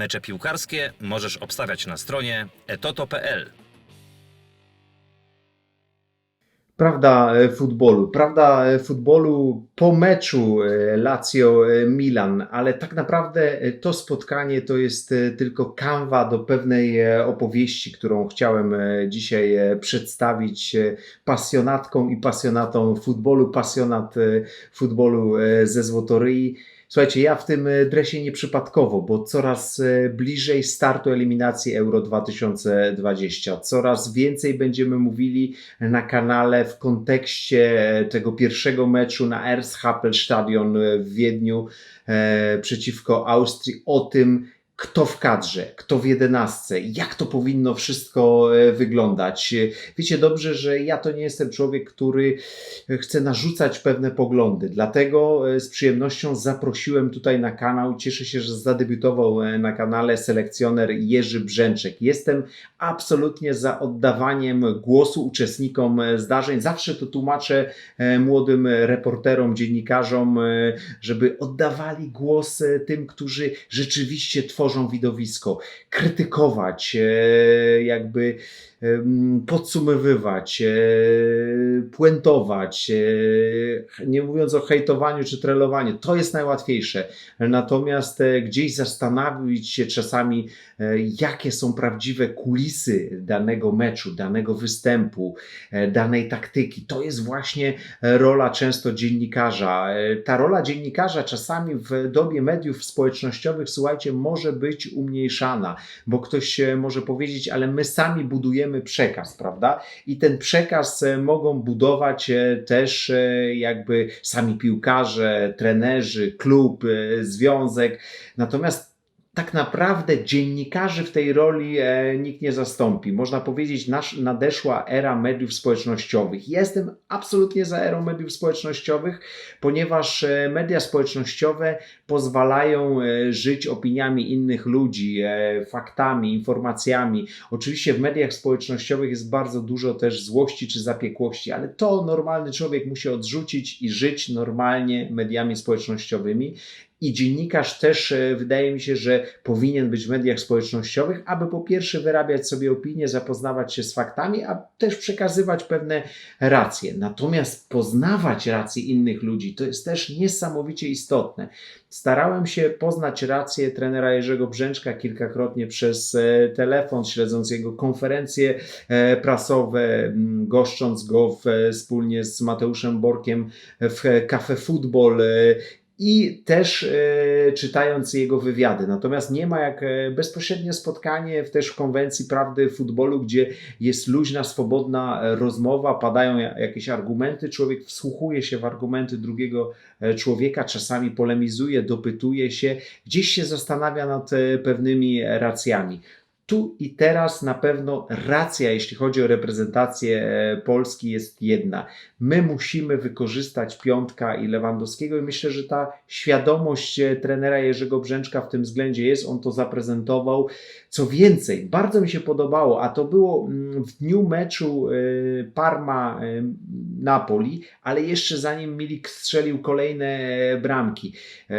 Mecze piłkarskie możesz obstawiać na stronie etoto.pl. Prawda e, futbolu, prawda e, futbolu po meczu e, Lazio-Milan, ale tak naprawdę to spotkanie to jest tylko kanwa do pewnej opowieści, którą chciałem dzisiaj przedstawić pasjonatkom i pasjonatom futbolu, pasjonat futbolu ze Złotoryi. Słuchajcie, ja w tym e, dresie nieprzypadkowo, bo coraz e, bliżej startu eliminacji Euro 2020, coraz więcej będziemy mówili na kanale w kontekście tego pierwszego meczu na Erzhapelstadion w Wiedniu e, przeciwko Austrii o tym, kto w kadrze, kto w jedenastce, jak to powinno wszystko e, wyglądać. Wiecie dobrze, że ja to nie jestem człowiek, który chce narzucać pewne poglądy, dlatego e, z przyjemnością zaprosiłem tutaj na kanał. Cieszę się, że zadebiutował e, na kanale selekcjoner Jerzy Brzęczek. Jestem absolutnie za oddawaniem głosu uczestnikom zdarzeń. Zawsze to tłumaczę młodym reporterom, dziennikarzom, żeby oddawali głos tym, którzy rzeczywiście tworzą widowisko, krytykować, e, jakby podsumowywać, e, puentować, e, nie mówiąc o hejtowaniu czy trelowaniu, to jest najłatwiejsze. Natomiast e, gdzieś zastanowić się czasami, jakie są prawdziwe kulisy danego meczu, danego występu, danej taktyki, to jest właśnie rola często dziennikarza. Ta rola dziennikarza czasami w dobie mediów społecznościowych, słuchajcie, może być umniejszana, bo ktoś może powiedzieć, ale my sami budujemy przekaz, prawda? I ten przekaz e, mogą budować e, też e, jakby sami piłkarze, trenerzy, klub, związek. Natomiast tak naprawdę dziennikarzy w tej roli e, nikt nie zastąpi. Można powiedzieć, nasz, nadeszła era mediów społecznościowych. Jestem absolutnie za erą mediów społecznościowych, ponieważ e, media społecznościowe pozwalają e, żyć opiniami innych ludzi, e, faktami, informacjami. Oczywiście w mediach społecznościowych jest bardzo dużo też złości czy zapiekłości, ale to normalny człowiek musi odrzucić i żyć normalnie mediami społecznościowymi. I dziennikarz też e, wydaje mi się, że powinien być w mediach społecznościowych, aby po pierwsze wyrabiać sobie opinie, zapoznawać się z faktami, a też przekazywać pewne racje. Natomiast poznawać racje innych ludzi to jest też niesamowicie istotne. Starałem się poznać rację trenera Jerzego Brzęczka kilkakrotnie przez e, telefon, śledząc jego konferencje e, prasowe, goszcząc go wspólnie z Mateuszem Borkiem w Cafe Football. I też e, czytając jego wywiady. Natomiast nie ma jak e, bezpośrednie spotkanie w też w konwencji prawdy futbolu, gdzie jest luźna, swobodna e, rozmowa, padają ja- jakieś argumenty, człowiek wsłuchuje się w argumenty drugiego człowieka, czasami polemizuje, dopytuje się, gdzieś się zastanawia nad pewnymi racjami. Tu i teraz na pewno racja, jeśli chodzi o reprezentację e, Polski, jest jedna. My musimy wykorzystać Piątka i Lewandowskiego i myślę, że ta świadomość e, trenera Jerzego Brzęczka w tym względzie jest. On to zaprezentował. Co więcej, bardzo mi się podobało, a to było mm, w dniu meczu e, Parma-Napoli, ale jeszcze zanim Milik strzelił kolejne bramki.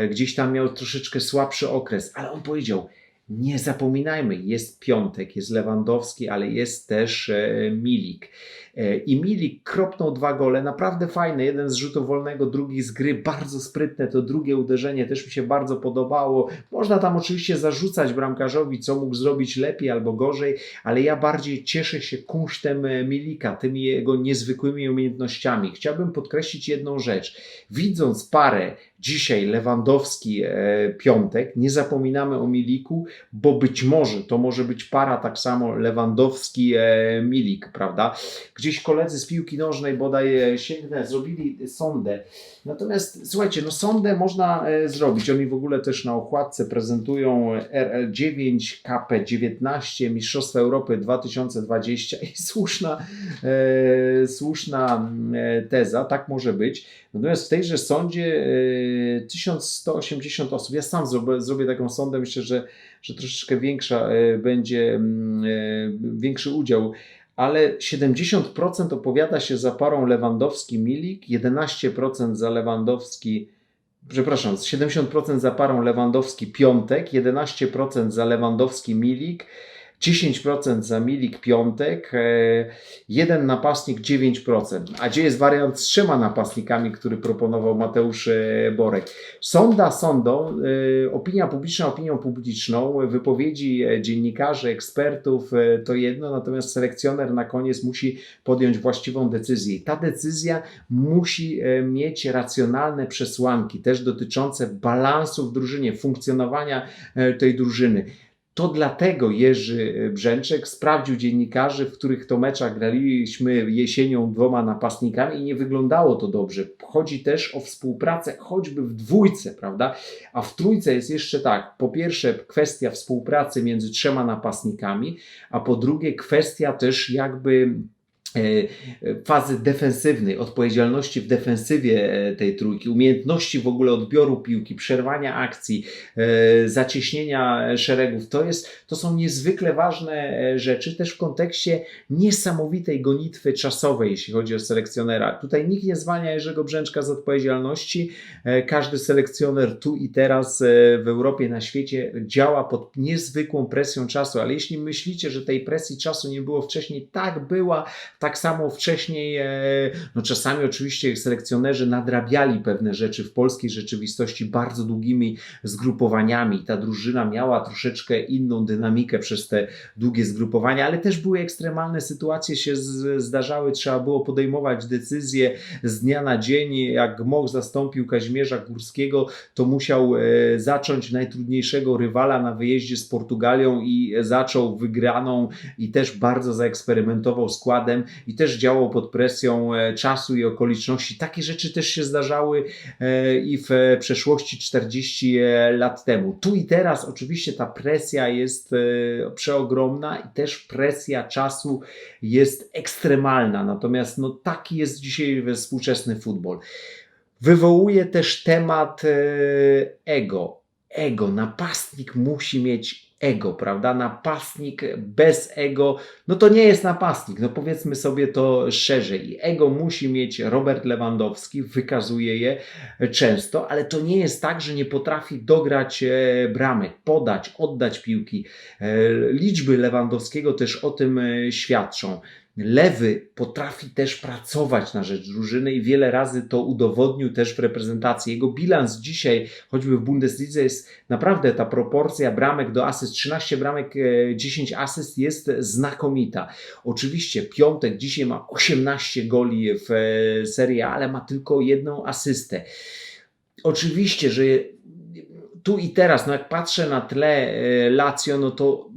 Gdzieś tam miał troszeczkę słabszy okres, ale on powiedział, nie zapominajmy, jest Piątek, jest Lewandowski, ale jest też e, Milik. E, I Milik kropnął dwa gole, naprawdę fajne. Jeden z rzutu wolnego, drugi z gry, bardzo sprytne. To drugie uderzenie też mi się bardzo podobało. Można tam oczywiście zarzucać bramkarzowi, co mógł zrobić lepiej albo gorzej, ale ja bardziej cieszę się kunsztem e, Milika, tymi jego niezwykłymi umiejętnościami. Chciałbym podkreślić jedną rzecz. Widząc parę dzisiaj Lewandowski e, Piątek, nie zapominamy o Miliku, bo być może to może być para tak samo Lewandowski e, Milik, prawda? Gdzieś koledzy z piłki nożnej bodaj e, sięgnę, zrobili sondę. Natomiast słuchajcie, no sondę można e, zrobić. Oni w ogóle też na okładce prezentują RL9, KP19, Mistrzostwa Europy 2020 i słuszna, e, słuszna e, teza, tak może być. Natomiast w tejże sądzie e, 1180 osób, ja sam zrobię, zrobię taką sondę, myślę, że, że troszeczkę większa e, będzie, mm, e, większy udział ale 70% opowiada się za parą Lewandowski-Milik, 11% za Lewandowski przepraszam, 70% za parą Lewandowski Piątek, 11% za Lewandowski Milik, 10% za Milik Piątek, e, jeden napastnik 9%. A gdzie jest wariant z trzema napastnikami, który proponował Mateusz e, Borek? Sonda sondą, e, opinia publiczna opinią publiczną, wypowiedzi dziennikarzy, ekspertów to jedno, natomiast selekcjoner na koniec musi podjąć właściwą decyzję. I ta decyzja musi mieć racjonalne przesłanki, też dotyczące balansu w drużynie, funkcjonowania tej drużyny. To dlatego Jerzy Brzęczek sprawdził dziennikarzy, w których to meczach graliśmy jesienią dwoma napastnikami i nie wyglądało to dobrze. Chodzi też o współpracę choćby w dwójce, prawda? A w trójce jest jeszcze tak. Po pierwsze kwestia współpracy między trzema napastnikami, a po drugie kwestia też jakby fazy defensywnej, odpowiedzialności w defensywie e, tej trójki, umiejętności w ogóle odbioru piłki, przerwania akcji, e, zacieśnienia szeregów. To, jest, to są niezwykle ważne e, rzeczy też w kontekście niesamowitej gonitwy czasowej, jeśli chodzi o selekcjonera. Tutaj nikt nie zwalnia Jerzego Brzęczka z odpowiedzialności. E, Każdy selekcjoner tu i teraz e, w Europie, na świecie działa pod niezwykłą presją czasu, ale jeśli myślicie, że tej presji czasu nie było wcześniej, tak była, tak samo wcześniej, e, no czasami oczywiście selekcjonerzy nadrabiali pewne rzeczy w polskiej rzeczywistości bardzo długimi zgrupowaniami. Ta drużyna miała troszeczkę inną dynamikę przez te długie zgrupowania, ale też były ekstremalne sytuacje się zdarzały, trzeba było podejmować decyzje z dnia na dzień. Jak Moch zastąpił Kazimierza Górskiego, to musiał e, zacząć najtrudniejszego rywala na wyjeździe z Portugalią i zaczął wygraną i też bardzo zaeksperymentował składem i też działał pod presją e, czasu i okoliczności. Takie rzeczy też się zdarzały e, i w e, przeszłości 40 lat temu. Tu i teraz oczywiście ta presja jest przeogromna i też presja czasu jest ekstremalna. Natomiast no, taki jest dzisiaj współczesny futbol. Wywołuje też temat ego. Ego. Napastnik musi mieć ego, prawda? Napastnik bez ego, no to nie jest napastnik. No powiedzmy sobie to szerzej. Ego musi mieć Robert Lewandowski, wykazuje je często, ale to nie jest tak, że nie potrafi dograć e, bramek, podać, oddać piłki. E, Liczby Lewandowskiego też o tym e, świadczą. Lewy potrafi też pracować na rzecz drużyny i wiele razy to udowodnił też w reprezentacji. Jego bilans dzisiaj, choćby w Bundeslidze, jest naprawdę ta proporcja bramek do asyst, 13 bramek, e, 10 asyst jest znakomita. Oczywiście Piątek dzisiaj ma 18 goli w e, Serie A, ale ma tylko jedną asystę. Oczywiście, że tu i teraz, no jak patrzę na tle e, Lazio, no to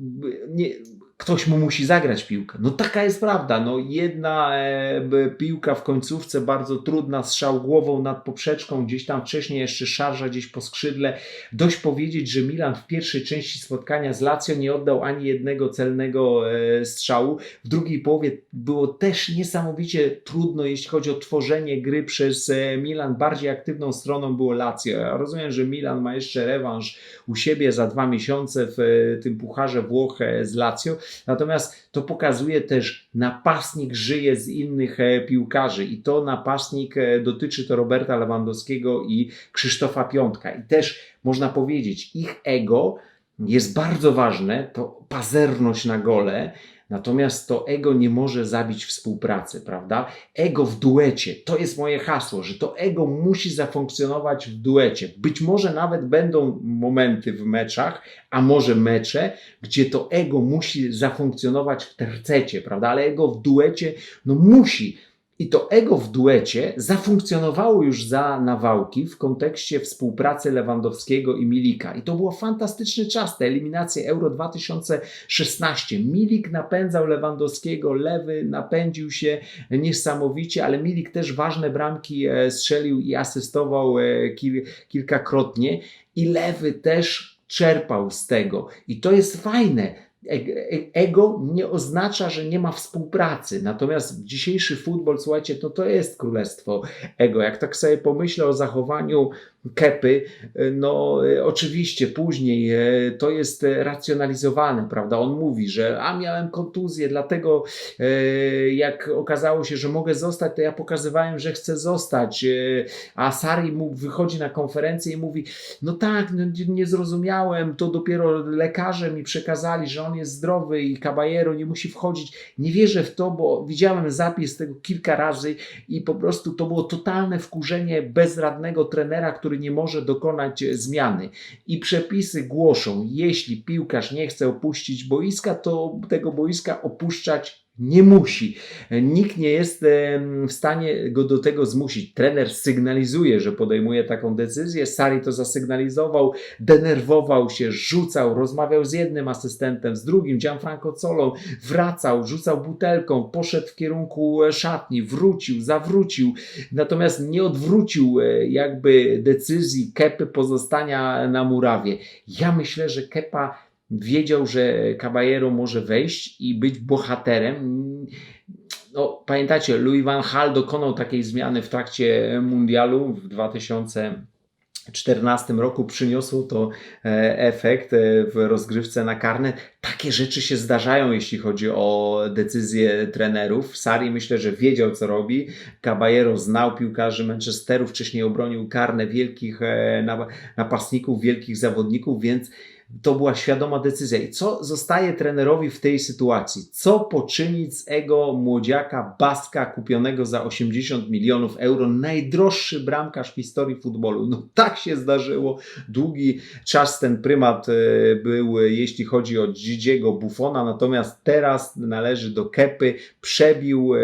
nie, ktoś mu musi zagrać piłkę. No taka jest prawda. No jedna e, piłka w końcówce bardzo trudna, strzał głową nad poprzeczką, gdzieś tam wcześniej jeszcze szarża gdzieś po skrzydle. Dość powiedzieć, że Milan w pierwszej części spotkania z Lazio nie oddał ani jednego celnego e, strzału. W drugiej połowie było też niesamowicie trudno, jeśli chodzi o tworzenie gry przez e, Milan. Bardziej aktywną stroną było Lazio. Ja rozumiem, że Milan ma jeszcze rewanż u siebie za dwa miesiące w e, tym Pucharze Włoch e, z Lazio. Natomiast to pokazuje też, napastnik żyje z innych e, piłkarzy i to napastnik e, dotyczy to Roberta Lewandowskiego i Krzysztofa Piątka. I też można powiedzieć, ich ego jest bardzo ważne, to pazerność na gole, Natomiast to ego nie może zabić współpracy, prawda? Ego w duecie to jest moje hasło, że to ego musi zafunkcjonować w duecie. Być może nawet będą momenty w meczach, a może mecze, gdzie to ego musi zafunkcjonować w tercecie, prawda? Ale ego w duecie, no musi. I to ego w duecie zafunkcjonowało już za nawałki w kontekście współpracy Lewandowskiego i Milika. I to był fantastyczny czas, te eliminacje Euro 2016. Milik napędzał Lewandowskiego, lewy napędził się niesamowicie, ale Milik też ważne bramki e, strzelił i asystował e, kil, kilkakrotnie. I lewy też czerpał z tego. I to jest fajne ego nie oznacza, że nie ma współpracy. Natomiast dzisiejszy futbol, słuchajcie, no to jest królestwo ego. Jak tak sobie pomyślę o zachowaniu Kepy, no e, oczywiście później e, to jest e, racjonalizowane, prawda? On mówi, że a miałem kontuzję, dlatego e, jak okazało się, że mogę zostać, to ja pokazywałem, że chcę zostać. E, A Sari mu wychodzi na konferencję i mówi: No tak, no, nie zrozumiałem, to dopiero lekarze mi przekazali, że on jest zdrowy i Caballero nie musi wchodzić. Nie wierzę w to, bo widziałem zapis tego kilka razy i po prostu to było totalne wkurzenie bezradnego trenera, który nie może dokonać e, zmiany. I przepisy głoszą, jeśli piłkarz nie chce opuścić boiska, to tego boiska opuszczać nie musi. Nikt nie jest w stanie go do tego zmusić. Trener sygnalizuje, że podejmuje taką decyzję. Sari to zasygnalizował, denerwował się, rzucał, rozmawiał z jednym asystentem, z drugim, Gianfranco Colą, wracał, rzucał butelką, poszedł w kierunku e, szatni, wrócił, zawrócił, natomiast nie odwrócił e, jakby decyzji Kepy pozostania na murawie. Ja myślę, że Kepa wiedział, że Caballero może wejść i być bohaterem. No, pamiętacie, Louis van Gaal dokonał takiej zmiany w trakcie mundialu w 2014 roku. Przyniosło to e, efekt e, w rozgrywce na karne. Takie rzeczy się zdarzają, jeśli chodzi o decyzje trenerów. Sari myślę, że wiedział, co robi. Caballero znał piłkarzy Manchesteru, wcześniej obronił karne wielkich e, nap- napastników, wielkich zawodników, więc to była świadoma decyzja. I co zostaje trenerowi w tej sytuacji? Co poczynić z ego młodziaka Baska kupionego za 80 milionów euro? Najdroższy bramkarz w historii futbolu. No tak się zdarzyło. Długi czas ten prymat e, był, jeśli chodzi o Gigiego Buffona, natomiast teraz należy do Kepy. Przebił e,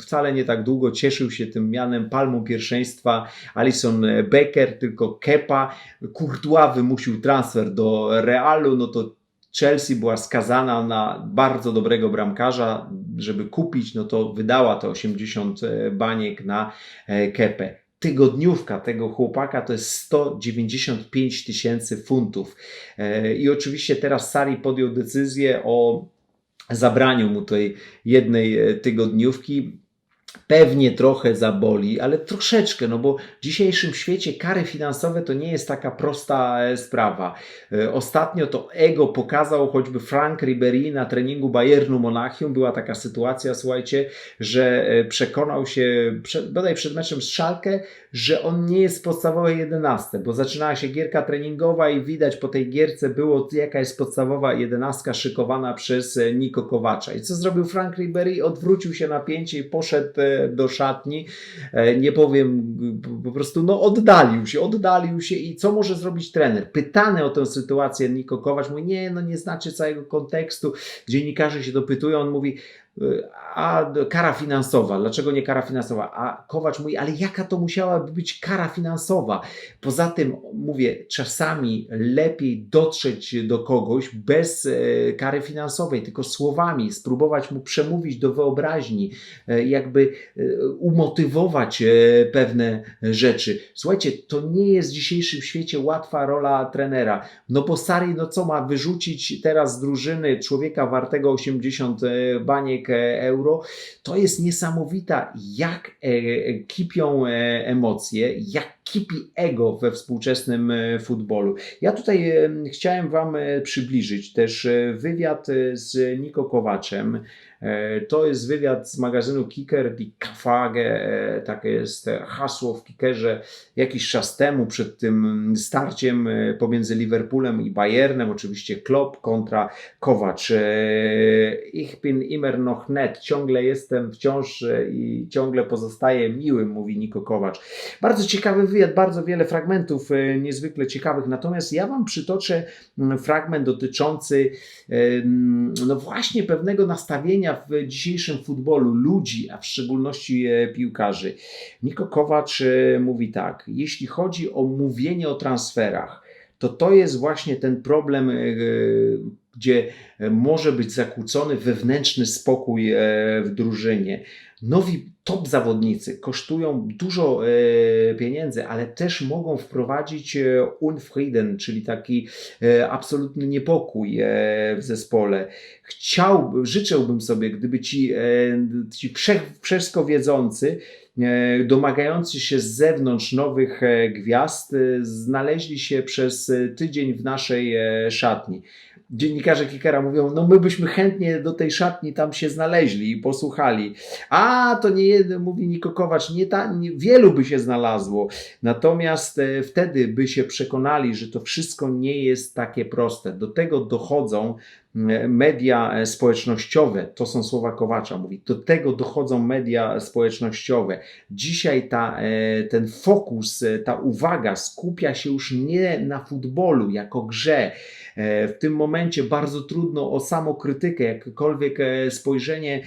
wcale nie tak długo, cieszył się tym mianem palmą pierwszeństwa Alison Becker, tylko Kepa. Courtois wymusił transfer do Realu, no to Chelsea była skazana na bardzo dobrego bramkarza, żeby kupić, no to wydała te 80 baniek na e, Kepę. Tygodniówka tego chłopaka to jest 195 tysięcy funtów. E, I oczywiście teraz Sari podjął decyzję o zabraniu mu tej jednej e, tygodniówki. Pewnie trochę zaboli, ale troszeczkę, no bo w dzisiejszym świecie kary finansowe to nie jest taka prosta e, sprawa. E, Ostatnio to ego pokazał choćby Frank Ribery na treningu Bayernu Monachium. Była taka sytuacja, słuchajcie, że e, przekonał się bodaj przed meczem z Szalkę, że on nie jest w podstawowej 11, bo zaczynała się gierka treningowa i widać po tej gierce było jaka jest podstawowa 11 szykowana przez Niko Kowacza. I co zrobił Frank Ribery? Odwrócił się na pięcie i poszedł do szatni. E, Nie powiem, po- prostu no oddalił się, oddalił się i co może zrobić trener? Pytany o tę sytuację Niko Kowacz mówi, nie, no nie znaczy całego kontekstu. Dziennikarze się dopytują, on mówi, a d- kara finansowa, dlaczego nie kara finansowa? A Kowacz mówi, ale jaka to musiałaby być kara finansowa? Poza tym, mówię, czasami lepiej dotrzeć do kogoś bez e, kary finansowej, tylko słowami, spróbować mu przemówić do wyobraźni, e, jakby e, umotywować pewne rzeczy. Słuchajcie, to nie jest w dzisiejszym świecie łatwa rola trenera. No bo Sari, no co ma wyrzucić teraz z drużyny człowieka wartego 80 baniek euro? To jest niesamowita, jak e, kipią e, emocje, jak kipi ego we współczesnym e, futbolu. Ja tutaj chciałem Wam przybliżyć też wywiad z Niko Kowaczem. E, To jest wywiad z magazynu Kicker die Kafage, e, takie jest e, hasło w Kickerze jakiś czas temu przed tym starciem pomiędzy Liverpoolem i Bayernem, oczywiście Klopp kontra Kowacz. Ich bin immer noch net, ciągle jestem wciąż i ciągle pozostaję miłym, mówi Niko Kowacz. Bardzo ciekawy wywiad, bardzo wiele fragmentów niezwykle ciekawych, natomiast ja Wam przytoczę mm, fragment dotyczący em, no właśnie pewnego nastawienia w dzisiejszym futbolu ludzi, a w szczególności e, piłkarzy. Niko Kowacz e, mówi tak, jeśli chodzi o mówienie o transferach, to to jest właśnie ten problem, e, gdzie może być zakłócony wewnętrzny spokój w drużynie. Nowi top zawodnicy kosztują dużo e, pieniędzy, ale też mogą wprowadzić e, Unfrieden, czyli taki e, absolutny niepokój w zespole. Chciałbym, życzyłbym sobie, gdyby ci, ci wszystko wiedzący, domagający się z zewnątrz nowych gwiazd, znaleźli się przez tydzień w naszej szatni. Dziennikarze Kickera mówią, no my byśmy chętnie do tej szatni tam się znaleźli i posłuchali. A, to nie jeden, mówi Niko Kowacz, nie, ta, nie wielu by się znalazło. Natomiast e, wtedy by się przekonali, że to wszystko nie jest takie proste. Do tego dochodzą media społecznościowe, to są słowa Kowacza, mówi, do tego dochodzą media społecznościowe. Dzisiaj ta, e, ten fokus, e, ta uwaga skupia się już nie na futbolu jako grze. E, W tym momencie bardzo trudno o samokrytykę, jakiekolwiek e, spojrzenie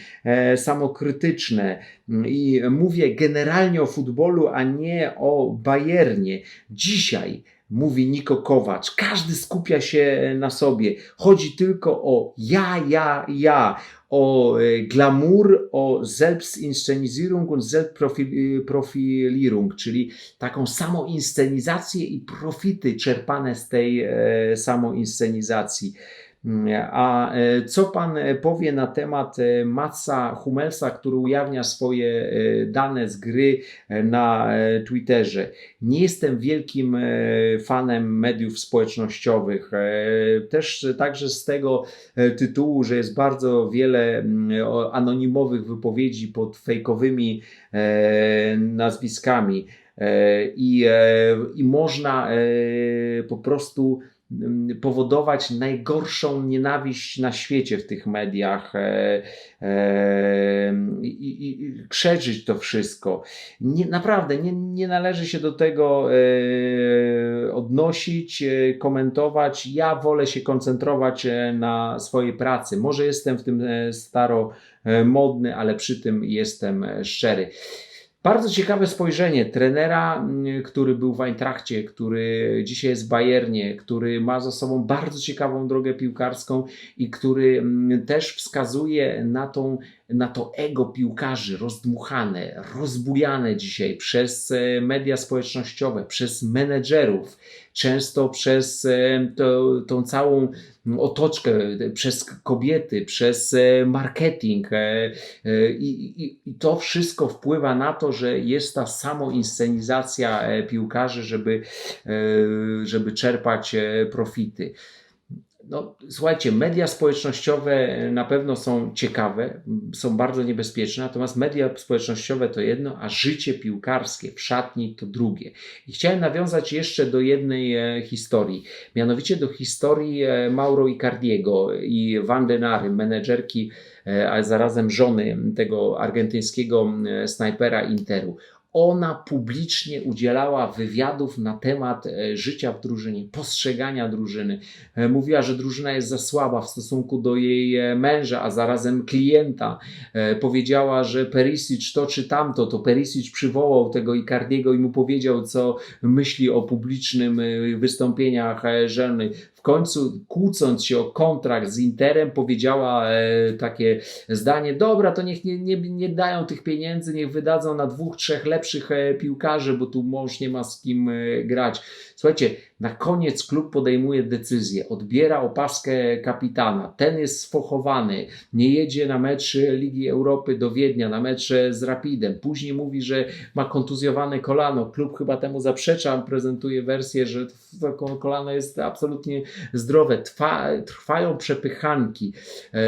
samokrytyczne. I mówię generalnie o futbolu, a nie o Bayernie. Dzisiaj mówi Niko Kowacz. Każdy skupia się na sobie. Chodzi tylko o ja, ja, ja. O e, Glamour, o Selbstinszenisierung und Selbstprofilierung, czyli taką samoinscenizację i profity czerpane z tej e, samoinscenizacji. A e, co pan e, powie na temat e, Matsa Hummelsa, który ujawnia swoje dane z gry na Twitterze? Nie jestem wielkim fanem mediów społecznościowych. Też także z tego tytułu, że jest bardzo wiele anonimowych wypowiedzi pod fejkowymi nazwiskami. I, I można po prostu powodować najgorszą nienawiść na świecie w tych mediach e, e, i, i, krzeczyć to wszystko. Nie, naprawdę nie, nie należy się do tego e, odnosić, e, komentować. Ja wolę się koncentrować e, na swojej pracy. Może jestem w tym e, staro e, ale przy tym jestem szczery. Bardzo ciekawe spojrzenie trenera, mm, który był w Eintrachcie, który dzisiaj jest w Bayernie, który ma za sobą bardzo ciekawą drogę piłkarską i który mm, też wskazuje na, tą, na to ego piłkarzy rozdmuchane, rozbujane dzisiaj przez e, media społecznościowe, przez menedżerów, często przez e, to, tą całą otoczkę, przez kobiety, przez e, marketing. I, i, I to wszystko wpływa na to, że jest ta samoinscenizacja piłkarzy, żeby, żeby czerpać profity. No, słuchajcie, media społecznościowe na pewno są ciekawe, są bardzo niebezpieczne, natomiast media społecznościowe to jedno, a życie piłkarskie w szatni to drugie. I chciałem nawiązać jeszcze do jednej e, historii, mianowicie do historii e, Mauro Icardiego i Vandenary, menedżerki, e, a zarazem żony tego argentyńskiego e, snajpera Interu ona publicznie udzielała wywiadów na temat e, życia w drużynie, postrzegania drużyny. E, Mówiła, że drużyna jest za słaba w stosunku do jej e, męża, a zarazem klienta. Powiedziała, że Perisic to czy tamto, to Perisic przywołał tego Icardiego i mu powiedział, co myśli o publicznym wystąpieniach. W końcu, kłócąc się o kontrakt z Interem, powiedziała e, takie zdanie: Dobra, to niech nie, nie, nie dają tych pieniędzy, niech wydadzą na dwóch, trzech lepszych e, piłkarzy, bo tu mąż nie ma z kim e, grać. Słuchajcie, na koniec klub podejmuje decyzję, odbiera opaskę kapitana, ten jest sfochowany, nie jedzie na mecz Ligi Europy do Wiednia, na mecz z Rapidem, później mówi, że ma kontuzjowane kolano, klub chyba temu zaprzecza, prezentuje wersję, że to kolano jest absolutnie zdrowe, Trwa, trwają przepychanki. E,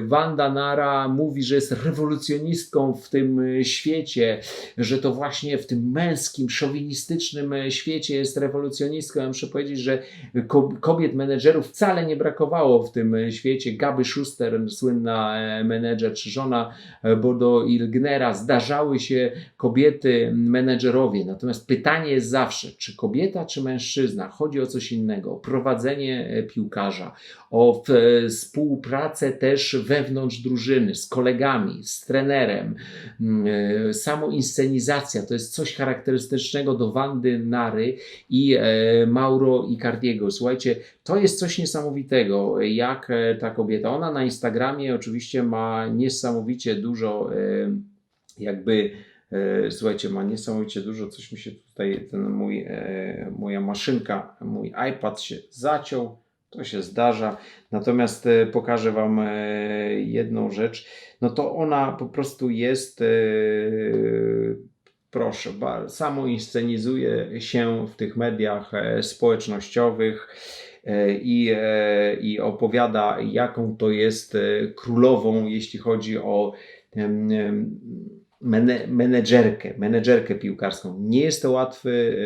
Wanda Nara mówi, że jest rewolucjonistką w tym e, świecie, że to właśnie w tym męskim, szowinistycznym e, świecie jest rewolucjonistką. Ja muszę powiedzieć, że ko- kobiet menedżerów wcale nie brakowało w tym świecie. Gaby Schuster, słynna menedżer, czy żona Bodo Ilgnera, zdarzały się kobiety menedżerowie. Natomiast pytanie jest zawsze, czy kobieta, czy mężczyzna. Chodzi o coś innego, o prowadzenie doświadczenie e, piłkarza, o e, współpracę też wewnątrz drużyny, z kolegami, z trenerem. Mm, e, Samoinscenizacja to jest coś charakterystycznego do Wandy Nary i Mauro Icardiego. Słuchajcie, to jest coś niesamowitego, jak ta kobieta. Ona na Instagramie oczywiście ma niesamowicie dużo jakby słuchajcie, ma niesamowicie dużo, coś mi się tutaj, ten mój, e, moja maszynka, mój iPad się zaciął, to się zdarza. Natomiast e, pokażę Wam e, jedną rzecz. No to ona po prostu jest, e, proszę, samo inscenizuje się w tych mediach e, społecznościowych e, i, e, i opowiada, jaką to jest e, królową, jeśli chodzi o menedżerkę, menedżerkę piłkarską. Nie jest to łatwy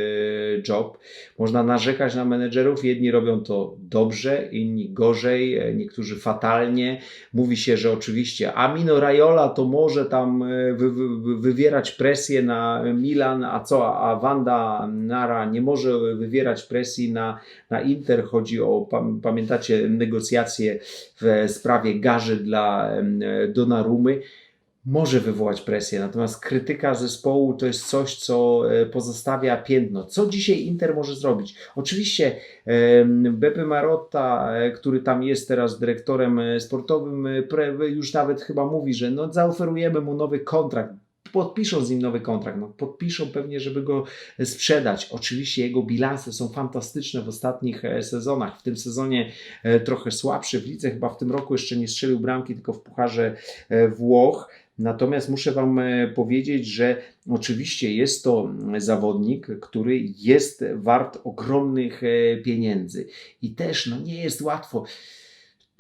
e, job. Można narzekać na menedżerów. Jedni robią to dobrze, inni gorzej, e, niektórzy fatalnie. Mówi się, że oczywiście Amino Raiola to może tam e, wy, wy, wywierać presję na Milan, a co? A Wanda Nara nie może wywierać presji na, na Inter. Chodzi o, pam- pamiętacie, negocjacje w sprawie garzy dla em, Donnarumy może wywołać presję, natomiast krytyka zespołu to jest coś, co e, pozostawia piętno. Co dzisiaj Inter może zrobić? Oczywiście Beppe Marotta, e, który tam jest teraz dyrektorem e, sportowym, już nawet chyba mówi, że no, zaoferujemy mu nowy kontrakt. Podpiszą z nim nowy kontrakt, no, podpiszą pewnie, żeby go sprzedać. Oczywiście jego bilanse są fantastyczne w ostatnich sezonach. W tym sezonie trochę słabszy, w lidze chyba w tym roku jeszcze nie strzelił bramki, tylko w Pucharze Włoch. Natomiast muszę Wam e, powiedzieć, że oczywiście jest to mm, zawodnik, który jest wart ogromnych e, pieniędzy i też no, nie jest łatwo.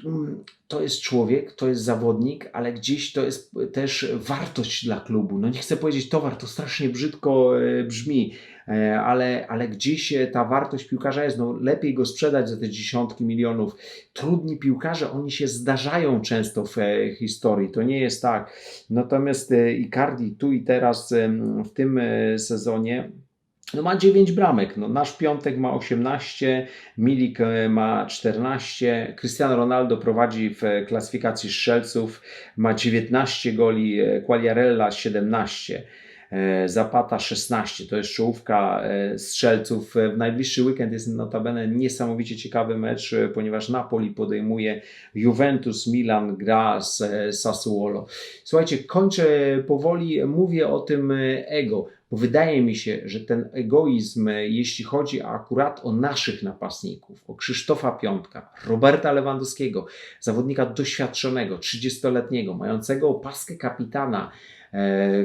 Mm, To jest człowiek, to jest zawodnik, ale gdzieś to jest też wartość dla klubu. No nie chcę powiedzieć towar, to strasznie brzydko e, brzmi, e, ale, ale gdzieś e, ta wartość piłkarza jest. No, lepiej go sprzedać za te dziesiątki milionów. Trudni piłkarze, oni się zdarzają często w e, historii. To nie jest tak. Natomiast e, Icardi tu i teraz w tym e, sezonie no ma 9 bramek. No, nasz piątek ma 18, Milik e, ma 14, Cristiano Ronaldo prowadzi w e, klasyfikacji strzelców, ma 19 goli, e, Quagliarella 17. e, Zapata 16, to jest czołówka e, strzelców. E, W najbliższy weekend jest notabene niesamowicie ciekawy mecz, ponieważ Napoli podejmuje Juventus, Milan gra z Sassuolo. Słuchajcie, kończę powoli, mówię o tym ego, bo wydaje mi się, że ten egoizm, jeśli chodzi akurat o naszych napastników, o Krzysztofa Piątka, Roberta Lewandowskiego, zawodnika doświadczonego, 30-letniego, mającego opaskę kapitana,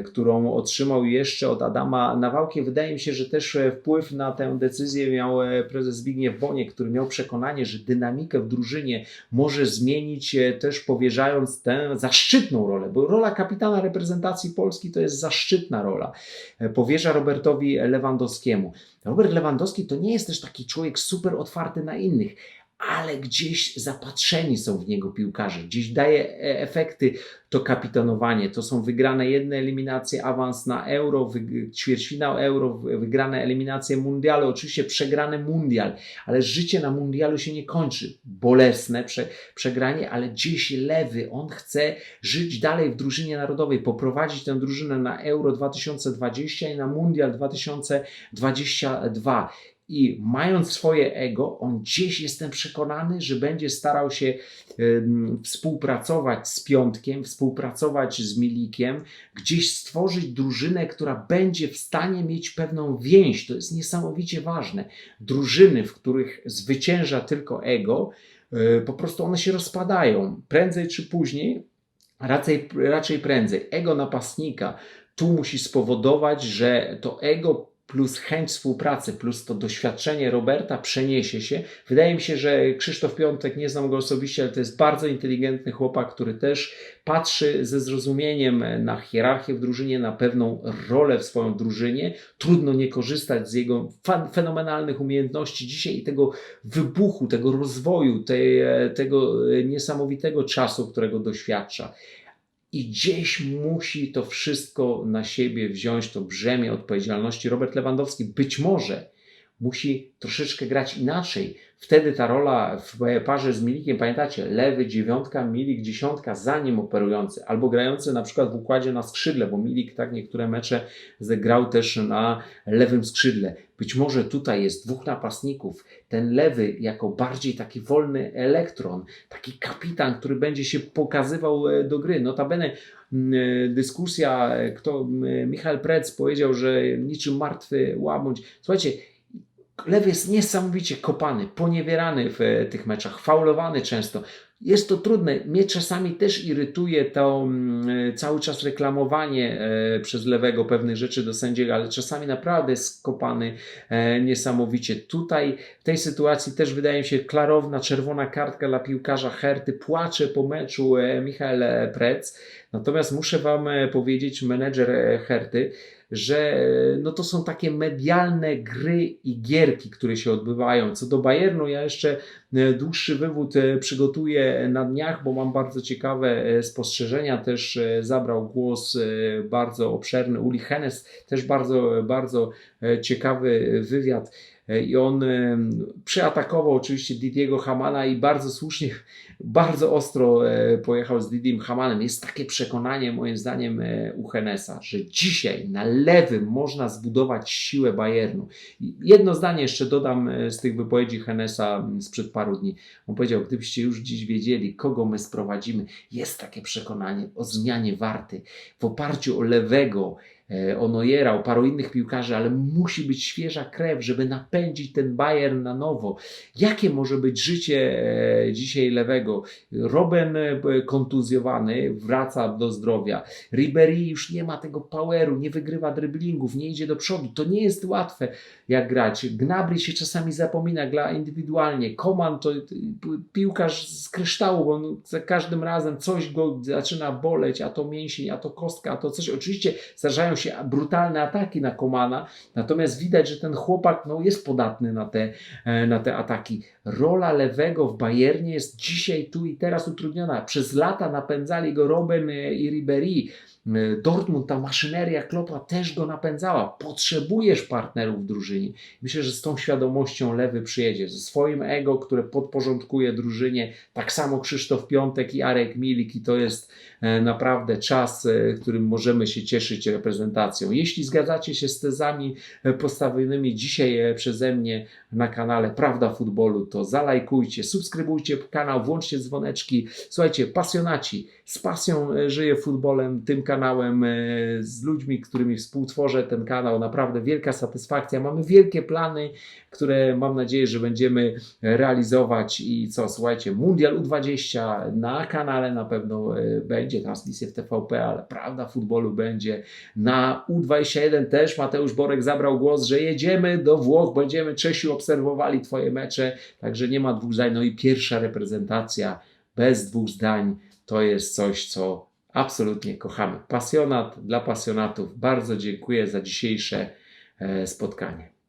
którą otrzymał jeszcze od Adama Nawałki. Wydaje mi się, że też e, wpływ na tę decyzję miał e, prezes Zbigniew Bonie, który miał przekonanie, że dynamikę w drużynie może zmienić e, też powierzając tę zaszczytną rolę, bo rola kapitana reprezentacji Polski to jest zaszczytna rola. E, Powierza Robertowi Lewandowskiemu. Robert Lewandowski to nie jest też taki człowiek super otwarty na innych, ale gdzieś zapatrzeni są w niego piłkarze, gdzieś daje e, efekty to kapitanowanie, to są wygrane jedne eliminacje, awans na euro, ćwierćfinał euro, wy- wygrane eliminacje mundialu, oczywiście przegrany mundial, ale życie na mundialu się nie kończy. Bolesne prze, przegranie, ale gdzieś lewy, on chce żyć dalej w drużynie narodowej, poprowadzić tę drużynę na Euro 2020 i na Mundial 2022. I mając swoje ego, on gdzieś jestem przekonany, że będzie starał się em, współpracować z Piątkiem, współpracować z Milikiem, gdzieś stworzyć drużynę, która będzie w stanie mieć pewną więź. To jest niesamowicie ważne. Drużyny, w których zwycięża tylko ego, e, po prostu one się rozpadają. Prędzej czy później, raczej, raczej prędzej. Ego napastnika tu musi spowodować, że to ego plus chęć współpracy, plus to doświadczenie Roberta przeniesie się. Wydaje mi się, że Krzysztof Piątek, nie znam go osobiście, ale to jest bardzo inteligentny chłopak, który też patrzy ze zrozumieniem na hierarchię w drużynie, na pewną rolę w swoją drużynie. Trudno nie korzystać z jego fenomenalnych umiejętności dzisiaj i tego wybuchu, tego rozwoju, tej, tego niesamowitego czasu, którego doświadcza. I gdzieś musi to wszystko na siebie wziąć, to brzemię odpowiedzialności. Robert Lewandowski być może musi troszeczkę grać inaczej. Wtedy ta rola w parze z Milikiem, pamiętacie, lewy dziewiątka, Milik dziesiątka za nim operujący, albo grający na przykład w układzie na skrzydle, bo Milik tak niektóre mecze grał też na lewym skrzydle. Być może tutaj jest dwóch napastników, ten lewy jako bardziej taki wolny elektron, taki kapitan, który będzie się pokazywał e, do gry. Notabene e, dyskusja, e, kto Michał Prec powiedział, że niczym martwy łabędź. Słuchajcie, Lew jest niesamowicie kopany, poniewierany w e, tych meczach, faulowany często. Jest to trudne. Mnie czasami też irytuje to mm, e, cały czas reklamowanie e, przez lewego pewnych rzeczy do sędziego, ale czasami naprawdę jest kopany niesamowicie. Tutaj w tej sytuacji też wydaje mi się klarowna czerwona kartka dla piłkarza Herty. Płacze po meczu Michał e, Prec. Natomiast muszę Wam e, powiedzieć, menedżer e, Herty, że e, no to są takie medialne gry i gierki, które się odbywają. Co do Bayernu, ja jeszcze dłuższy wywód przygotuję na dniach, bo mam bardzo ciekawe spostrzeżenia. Też zabrał głos bardzo obszerny Uli Hennes, też bardzo, bardzo ciekawy wywiad. E, I on e, przyatakował oczywiście Didiego Hamana i bardzo słusznie, bardzo ostro e, pojechał z Didiem Hamanem. Jest takie przekonanie, moim zdaniem, u Hennesa, że dzisiaj na lewym można zbudować siłę Bayernu. Jedno zdanie jeszcze dodam z tych wypowiedzi Hennesa m, sprzed paru dni. On powiedział, gdybyście już dziś wiedzieli, kogo my sprowadzimy, jest takie przekonanie o zmianie warty w oparciu o lewego, o Neuera, o paru innych piłkarzy, ale musi być świeża krew, żeby napędzić ten Bayern na nowo. Jakie może być życie e, dzisiaj lewego? Robben e, kontuzjowany, wraca do zdrowia. Ribery już nie ma tego poweru, nie wygrywa driblingów, nie idzie do przodu. To nie jest łatwe jak grać. Gnabry się czasami zapomina, gra indywidualnie. Koman to piłkarz z kryształu, bo on za każdym razem coś go zaczyna boleć, a to mięsień, a to kostka, a to coś. Oczywiście zdarzają się brutalne ataki na Komana, natomiast widać, że ten chłopak no, jest podatny na te, e, na te ataki. Rola lewego w Bayernie jest dzisiaj, tu i teraz utrudniona. Przez lata napędzali go Robben e, i Ribery. Dortmund, ta maszyneria Klopa też go napędzała. Potrzebujesz partnerów w drużynie. Myślę, że z tą świadomością lewy przyjedzie, ze swoim ego, które podporządkuje drużynie. Tak samo Krzysztof Piątek i Arek Milik i to jest e, naprawdę czas, e, którym możemy się cieszyć reprezentacją. Jeśli zgadzacie się z tezami postawionymi dzisiaj przeze mnie na kanale Prawda Futbolu, to zalajkujcie, subskrybujcie kanał, włączcie dzwoneczki. Słuchajcie, pasjonaci, z pasją e, żyję futbolem, tym kanałem, e, z ludźmi, którymi współtworzę ten kanał. Naprawdę wielka satysfakcja. Mamy wielkie plany, które mam nadzieję, że będziemy realizować. I co, słuchajcie, Mundial U20 na kanale na pewno e, będzie, transmisja w TVP, ale prawda futbolu będzie. Na U21 też Mateusz Borek zabrał głos, że jedziemy do Włoch, będziemy Czesi obserwowali Twoje mecze, także nie ma dwóch zdań. No i pierwsza reprezentacja bez dwóch zdań to jest coś, co absolutnie kochamy. Pasjonat dla pasjonatów. Bardzo dziękuję za dzisiejsze e, spotkanie.